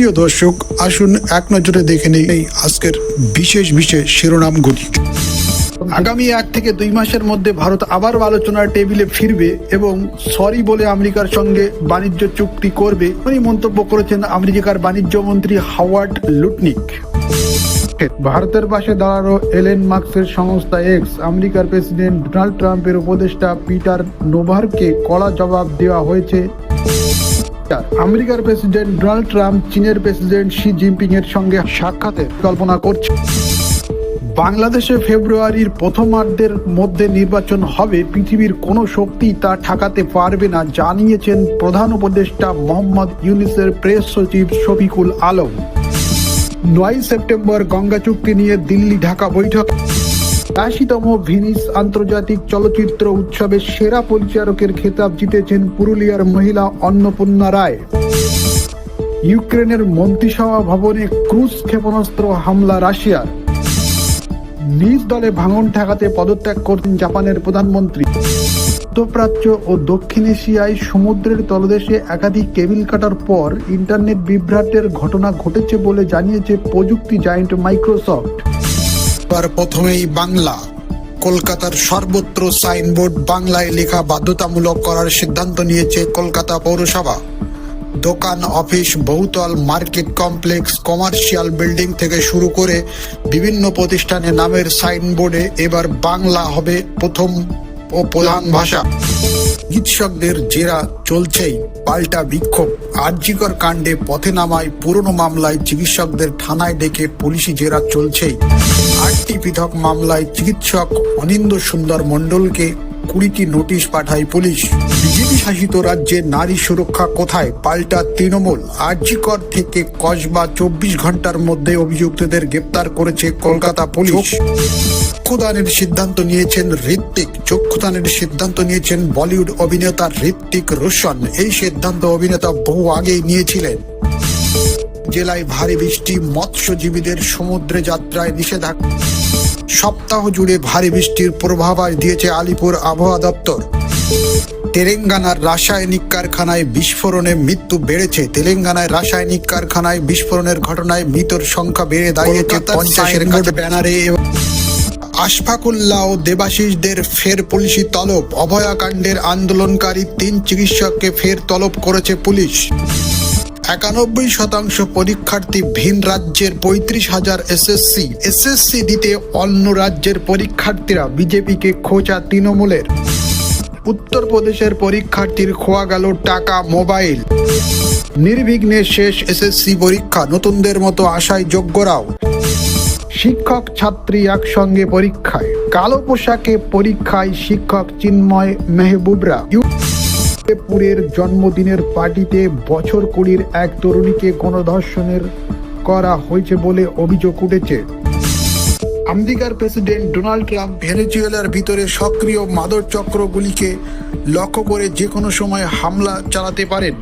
প্রিয় দর্শক, আসুন এক নজরে দেখে নেই আজকের বিশেষ বিশেষ শিরোনামগুলি আগামী এক থেকে দুই মাসের মধ্যে ভারত আবার আলোচনার টেবিলে ফিরবে এবং সরি বলে আমেরিকার সঙ্গে বাণিজ্য চুক্তি করবে মন্তব্য করেছেন আমেরিকার বাণিজ্য মন্ত্রী হাওয়ার্ড লুটনিক। ভারতের পাশে দাঁড়ানো এলেন মার্কসের সংস্থা এক্স আমেরিকার প্রেসিডেন্ট ডোনাল্ড ট্রাম্পের উপদেষ্টা পিটার নোভারকে কড়া জবাব দেওয়া হয়েছে আমেরিকার প্রেসিডেন্ট ডোনাল্ড ট্রাম্প চীনের প্রেসিডেন্ট শি জিনপিং এর সঙ্গে সাক্ষাতের কল্পনা করছে। বাংলাদেশে ফেব্রুয়ারির প্রথমার্ধের মধ্যে নির্বাচন হবে, পৃথিবীর কোনো শক্তি তা ঠেকাতে পারবে না, জানিয়েছেন প্রধান উপদেষ্টা মোহাম্মদ ইউনিসের প্রেস সচিব শফিকুল আলম। নয় সেপ্টেম্বর গঙ্গা চুক্তি নিয়ে দিল্লি ঢাকা বৈঠক। আশিতম ভিনিস আন্তর্জাতিক চলচ্চিত্র উৎসবে সেরা পরিচালকের খেতাব জিতেছেন পুরুলিয়ার মহিলা অন্নপূর্ণা রায়। ইউক্রেনের মন্ত্রিসভা ভবনে ক্রুজ ক্ষেপণাস্ত্র হামলা রাশিয়ার। নিজ দলে ভাঙন ঠেকাতে পদত্যাগ করছেন জাপানের প্রধানমন্ত্রী। মধ্যপ্রাচ্য ও দক্ষিণ এশিয়ায় সমুদ্রের তলদেশে একাধিক কেবিল কাটার পর ইন্টারনেট বিভ্রাটের ঘটনা ঘটেছে বলে জানিয়েছে প্রযুক্তি জায়েন্ট মাইক্রোসফট। এবার প্রথমেই বাংলা। কলকাতার সর্বত্র সাইনবোর্ড বাংলায় লেখা বাধ্যতামূলক করার সিদ্ধান্ত নিয়েছে কলকাতা পৌরসভা। দোকান, অফিস, বহুতল, মার্কেট কমপ্লেক্স, কমার্শিয়াল বিল্ডিং থেকে শুরু করে বিভিন্ন প্রতিষ্ঠানে নামের সাইনবোর্ডে এবার বাংলা হবে প্রথম ও প্রধান ভাষা। চিকিৎসকদের জেরা চলছেই, পাল্টা বিক্ষোভ। আর্যিকর কাণ্ডে পথে নামায় পুরনো মামলায় চিকিৎসকদের থানায় ডেকে পুলিশি জেরা চলছেই। আটটি পৃথক মামলায় চিকিৎসক অনিন্দ সুন্দর মণ্ডলকে কুড়িটি নোটিশ পাঠায় পুলিশ। বিজেপি শাসিত রাজ্যে নারী সুরক্ষা কোথায়? পাল্টা তৃণমূল। আর্জিকর থেকে কসবা চব্বিশ ঘণ্টার মধ্যে অভিযুক্তদের গ্রেপ্তার করেছে কলকাতা পুলিশ। চক্ষুদানের সিদ্ধান্ত নিয়েছেন ঋত্বিক চক্ষুদানের সিদ্ধান্ত নিয়েছেন বলিউড অভিনেতা ঋত্বিক রোশন। এই সিদ্ধান্ত অভিনেতা বহু আগেই নিয়েছিলেন। জেলায় ভারী বৃষ্টি, মৎস্যজীবীদের সমুদ্রে যাত্রায় নিষেধাজ্ঞা। সপ্তাহ জুড়ে ভারী বৃষ্টির পূর্বাভাস দিয়েছে আলিপুর আবহাওয়া দপ্তর। তেলেঙ্গানার রাসায়নিক কারখানায় বিস্ফোরণে মৃত্যু বেড়েছে। তেলেঙ্গানায় রাসায়নিক কারখানায় বিস্ফোরণের ঘটনায় মৃতর সংখ্যা বেড়ে দাঁড়িয়েছে পঞ্চাশের কাছে ব্যানারে এবং আশফাকুল্লাহ ও দেবাশিসদের ফের পুলিশি তলব। অভয়াকাণ্ডের আন্দোলনকারী তিন চিকিৎসককে ফের তলব করেছে পুলিশ। একানব্বই শতাংশ পরীক্ষার্থী ভিন রাজ্যের পঁয়ত্রিশ হাজার এসএসসি এসএসসি দিতে অন্য রাজ্যের পরীক্ষার্থীরা বিজেপিকে খোঁচা তৃণমূলের। উত্তরপ্রদেশের পরীক্ষার্থীর খোয়া গেল টাকা মোবাইল। নির্বিঘ্নে শেষ এসএসসি পরীক্ষা, নতুনদের মতো আশায় যোগ্যরাও। শিক্ষক ছাত্রী একসঙ্গে পরীক্ষায়, কালো পোশাকে পরীক্ষায় শিক্ষক চিন্ময় মেহবুবরা। পুরের জন্মদিনের পার্টিতে বছর কুড়ির এক তরুণীকে গণধর্ষণের করা হয়েছে বলে অভিযোগ উঠেছে। আমেরিকার প্রেসিডেন্ট ডোনাল্ড ট্রাম্প ভেনেজুয়েলার ভিতরে সক্রিয় মাদক চক্রগুলিকে লক্ষ্য করে যে কোনো সময় হামলা চালাতে পারেন।